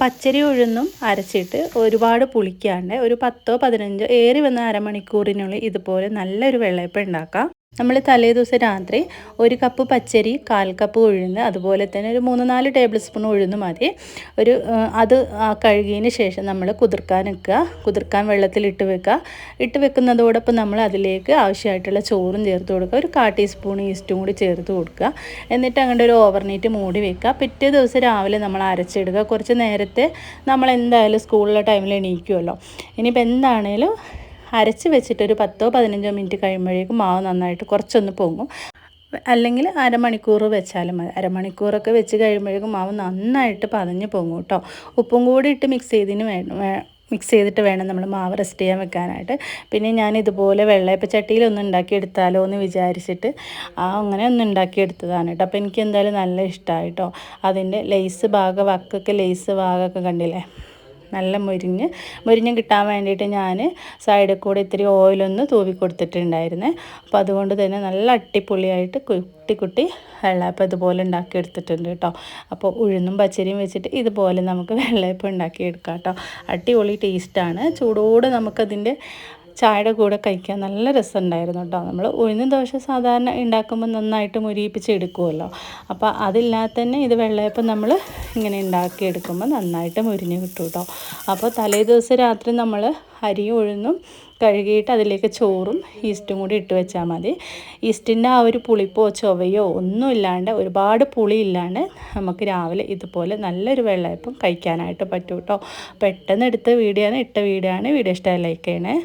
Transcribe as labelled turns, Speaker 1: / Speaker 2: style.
Speaker 1: പച്ചരി ഉഴുന്നും അരച്ചിട്ട് ഒരുപാട് പുളിക്കാണ്ട് ഒരു പത്തോ പതിനഞ്ചോ ഏറി വന്ന അരമണിക്കൂറിനുള്ളിൽ ഇതുപോലെ നല്ലൊരു വെള്ളയപ്പം ഉണ്ടാക്കാം. നമ്മൾ തലേ ദിവസം രാത്രി ഒരു കപ്പ് പച്ചരി കാൽ കപ്പ് ഉഴുന്ന് അതുപോലെ തന്നെ ഒരു മൂന്ന് നാല് ടേബിൾ സ്പൂൺ ഉഴുന്ന് മതി. ഒരു അത് കഴുകിയതിന് ശേഷം നമ്മൾ കുതിർക്കാൻ വെക്കുക. കുതിർക്കാൻ വെള്ളത്തിൽ ഇട്ട് വെക്കുക. ഇട്ട് വെക്കുന്നതോടൊപ്പം നമ്മൾ അതിലേക്ക് ആവശ്യമായിട്ടുള്ള ചോറും ചേർത്ത് കൊടുക്കുക. ഒരു കാ ടീസ്പൂൺ ഈസ്റ്റും കൂടി ചേർത്ത് കൊടുക്കുക. എന്നിട്ട് അങ്ങോട്ട് ഒരു ഓവർനൈറ്റ് മൂടി വെക്കുക. പിറ്റേ ദിവസം രാവിലെ നമ്മൾ അരച്ചിടുക കുറച്ച് നേരത്തെ നമ്മൾ എന്തായാലും സ്കൂളിലെ ടൈമിൽ എണീക്കുമല്ലോ. ഇനിയിപ്പോൾ എന്താണേലും അരച്ച് വെച്ചിട്ടൊരു പത്തോ പതിനഞ്ചോ മിനിറ്റ് കഴിയുമ്പോഴേക്കും മാവ് നന്നായിട്ട് കുറച്ചൊന്ന് പൊങ്ങും. അല്ലെങ്കിൽ അരമണിക്കൂർ വെച്ചാലും മതി. അരമണിക്കൂറൊക്കെ വെച്ച് കഴിയുമ്പോഴേക്കും മാവ് നന്നായിട്ട് പതഞ്ഞ് പൊങ്ങും കേട്ടോ ഉപ്പും കൂടി ഇട്ട് മിക്സ് ചെയ്തതിന് വേണം മിക്സ് ചെയ്തിട്ട് വേണം നമ്മൾ മാവ് റെസ്റ്റ് ചെയ്യാൻ വെക്കാനായിട്ട്. പിന്നെ ഞാൻ ഇതുപോലെ വെള്ളയപ്പ ചട്ടിയിലൊന്ന് ഉണ്ടാക്കിയെടുത്താലോ എന്ന് വിചാരിച്ചിട്ട് ആ അങ്ങനെ ഒന്ന് ഉണ്ടാക്കിയെടുത്തതാണ് കേട്ടോ അപ്പോൾ എനിക്ക് എന്തായാലും നല്ല ഇഷ്ടമായി കേട്ടോ അതിന്റെ ലേസ് ഭാഗം വക്കൊക്കെ ലേസ് ഭാഗമൊക്കെ കണ്ടില്ലേ? നല്ല മുരിഞ്ഞ് മുരിഞ്ഞ് കിട്ടാൻ വേണ്ടിയിട്ട് ഞാൻ സൈഡിൽ കൂടെ ഇത്തിരി ഓയിലൊന്ന് തൂവി കൊടുത്തിട്ടുണ്ടായിരുന്നേ. അപ്പോൾ അതുകൊണ്ട് തന്നെ നല്ല അട്ടിപ്പൊളിയായിട്ട് കുട്ടി കുട്ടി വെള്ളയപ്പം ഇതുപോലെ ഉണ്ടാക്കി എടുത്തിട്ടുണ്ട് കേട്ടോ അപ്പോൾ ഉഴുന്നും പച്ചരിയും വെച്ചിട്ട് ഇതുപോലെ നമുക്ക് വെള്ളയപ്പം ഉണ്ടാക്കിയെടുക്കാം കേട്ടോ അടിപൊളി ടേസ്റ്റാണ് ചൂടോടെ നമുക്കതിന്റെ ചായയുടെ കൂടെ കഴിക്കാൻ നല്ല രസമുണ്ടായിരുന്നു കേട്ടോ. നമ്മൾ ഉഴുന്ന് ദോശ സാധാരണ ഉണ്ടാക്കുമ്പോൾ നന്നായിട്ട് മുരിയിപ്പിച്ച് എടുക്കുമല്ലോ അപ്പോൾ അതില്ലാതെ തന്നെ ഇത് വെള്ളയപ്പം നമ്മൾ ഇങ്ങനെ ഉണ്ടാക്കിയെടുക്കുമ്പോൾ നന്നായിട്ട് മുരിഞ്ഞ് കിട്ടും കേട്ടോ. അപ്പോൾ തലേ ദിവസം രാത്രി നമ്മൾ അരിയും ഉഴുന്നും കഴുകിയിട്ട് അതിലേക്ക് ചോറും ഈസ്റ്റും കൂടി ഇട്ട് വെച്ചാൽ മതി. ഈസ്റ്റിന്റെ ആ ഒരു പുളിപ്പോ ചൊവയോ ഒന്നും ഇല്ലാണ്ട് ഒരുപാട് പുളി ഇല്ലാണ്ട് നമുക്ക് രാവിലെ ഇതുപോലെ നല്ലൊരു വെള്ളയപ്പം കഴിക്കാനായിട്ട് പറ്റും കേട്ടോ. പെട്ടെന്ന് എടുത്ത വീഡിയോ ആണ് ഇട്ട വീഡിയോ ആണ്. വീഡിയോ ഇഷ്ടമായി ലൈക്ക് ചെയ്യണേ.